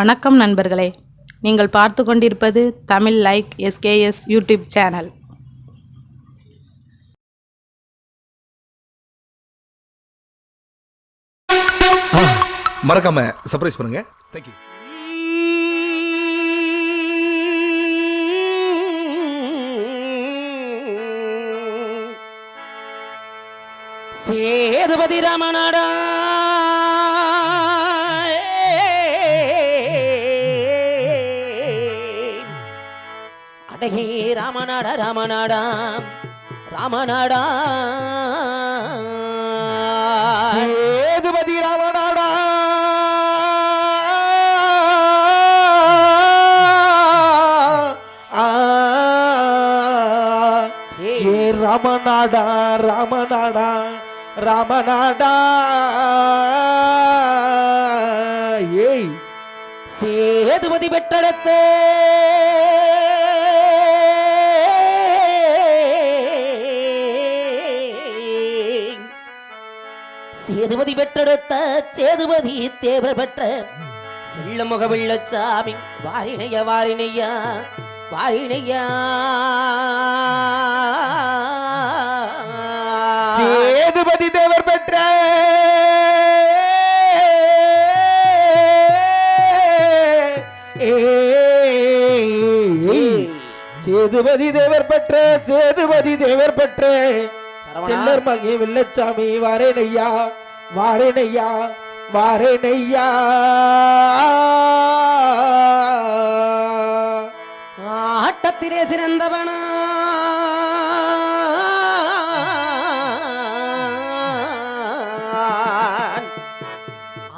வணக்கம் நண்பர்களே. நீங்கள் பார்த்து கொண்டிருப்பது Tamil like SKS YouTube channel. மறக்காம சர்ப்ரைஸ் பண்ணுங்க. தேங்க்யூ சேதுபதி ரமணடா ராமநாட ராமநாடா. ராமநாடா. சேதுபதி ராமநாடா. ஏ ராமநாடா ராமநாடா ராமநாடா. ஏய். சேதுபதி பெற்றெடுத்து. சேதுபதி பெற்றெடுத்த சேதுபதி தேவர் பெற்ற செல்ல முகவில்லச்சாமி வாரிணைய வாரிணையா வாரிணையா சேதுபதி தேவர் பெற்ற. சேதுபதி தேவர் பெற்ற சேதுபதி தேவர் பெற்ற. செல்லர் மகி வில்லச்சாமி வாரேனையா வாரேனையா வாரேனையா. ஆட்டத்திலே சிறந்தவனா.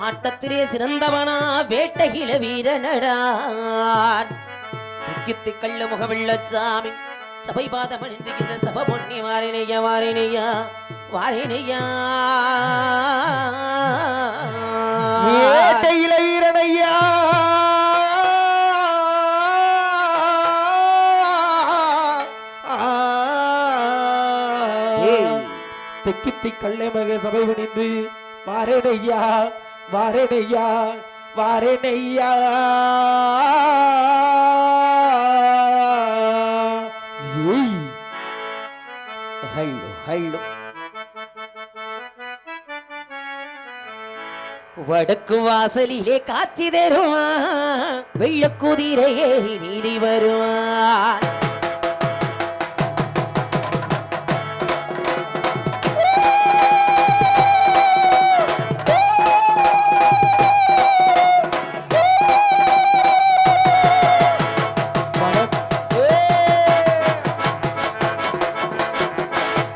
ஆட்டத்திலே சிறந்தவனா வேட்டையில வீரனடான். திக்கித்து கள்ள முகவெள்ளச்சாமி சபை பாதம் அணிந்து இந்த சபை பொன்னி வாரினையா வாரினையா. வாரினையா வேட்டையில வீரனையா தெக்கித்தி கள்ளை மக சபை பணிந்து வாரேனையா வாரேனையா வாரேனையா ஏய் ஹள்ளு வடக்கு வாசலிலே காட்சி தருவான். வெள்ள குதிரை ஏறி நீலி வருவான்.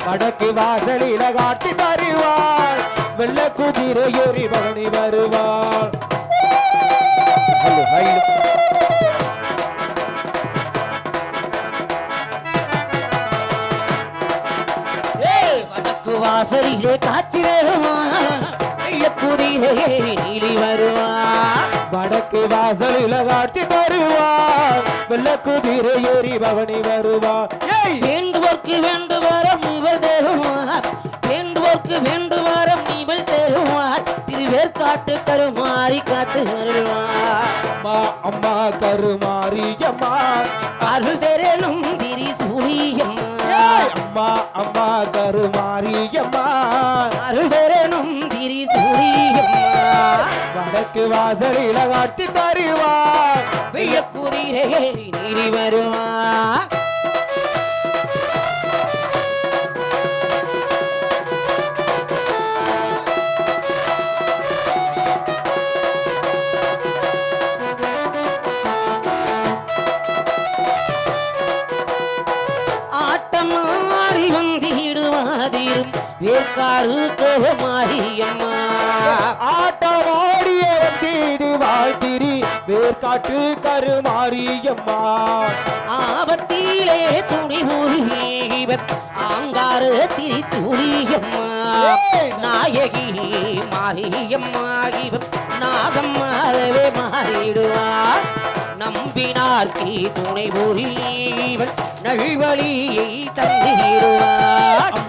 வடக்கு வாசலில காட்டி தருவாள். வெள்ள குதிரை ஏறி பவனி வருவாள். வடக்கு வாசலிலே காட்சி தருவான் வெள்ள குதிரை ஏறி நீலி வருவான் வடக்கு வாசலில காட்டி தருவாள். வெள்ள குதிரை ஏறி பவனி வருவாள் ஏய்! வேண்டுவோர்க்கு வேண்டுவரம் இவள் தருவார். வேண்டுவோர்க்கு வேண்டுவரம் இவள் தருவார். திருவேற்காட்டு கருமாறி காத்து வருவார். அம்மா அம்மா கருமாரியம்மா அருள் தெரலும் திரி சூரியம்மா அம்மா அம்மா கருமாரியம்மா அருள் தெரலும் திரி சூரியம்மா வடக்கு வாசலில காட்டி தருவாள் வெள்ளக்குதிரை ஏறி நீரி வருவார் ஆட்டம் மாறி வந்திடுவாதிரும் ஆட்டமாடிய வந்தீடு வாழ்த்திரி வேர்காட்டு கருமாரியம்மா ஆபத்திலே துணி முறிவர் ஆங்கார திரிச்சுழியம்மா நாயகி மாரியம்மா இவர் நாகம்மாவே மாறிடுவார். நம்பினார்க்கு துணை புரிவன் நல்வழியை தந்திடுவார்.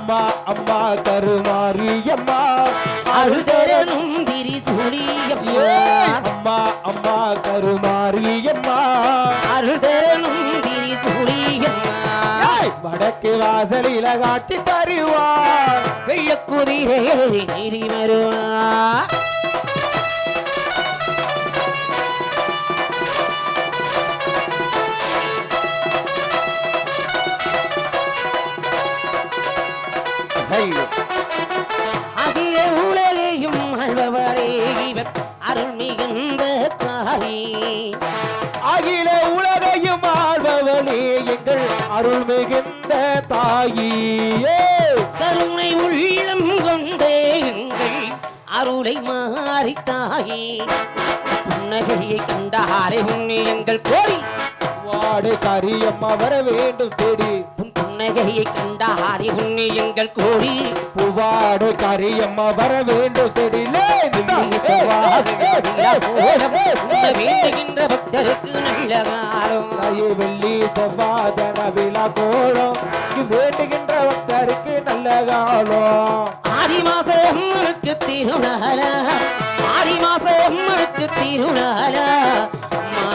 அம்மா அம்மா கருமாரியம்மா அருள்தரனும் திரிசூலியம்மா அம்மா. அம்மா கரு கருமாரியம்மா அருள் தரணும் திரிசூலியம்மா ஏய், வடக்கு வாசலில காட்சி தருவார். வெள்ளக்குதிரே நீதி வருவா. அருள் மிகுந்த தாயே கருணை உள்ளம் கொண்டே எங்கள் அருளை மாறித்தாயே புன்னகையை கண்டாலே உன்னை எங்கள் கோரி. வாடு கரியம்மா வர வேண்டும் தேடி. புன்னகையை கண்டாலே உன்னை எங்கள் கோரி. பூவாடு கரியம்மா வர வேண்டும் உன்னை வேண்டுகின்ற பக்தருக்கு நல்ல காலம். தாயே வெள்ளி செவ்வாதன கோலம். இங்கு வேண்டுகின்ற பக்தருக்கு நல்ல காலம். ஆடி மாச அம்மனுக்கு திருநாள. ஆடி மாச அம்மனுக்கு திருநாள. அம்மா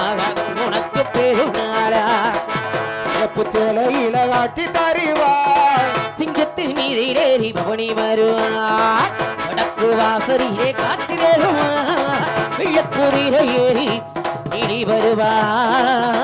உனக்கு பெருநாளா. சேலையில காட்டி தருவார் சிங்கத்தின் மீதிலேறி பவனி வருவார். வடக்கு வாசலிலே காட்சி தருவார். விளக்குதிரை ஏறி வருவார்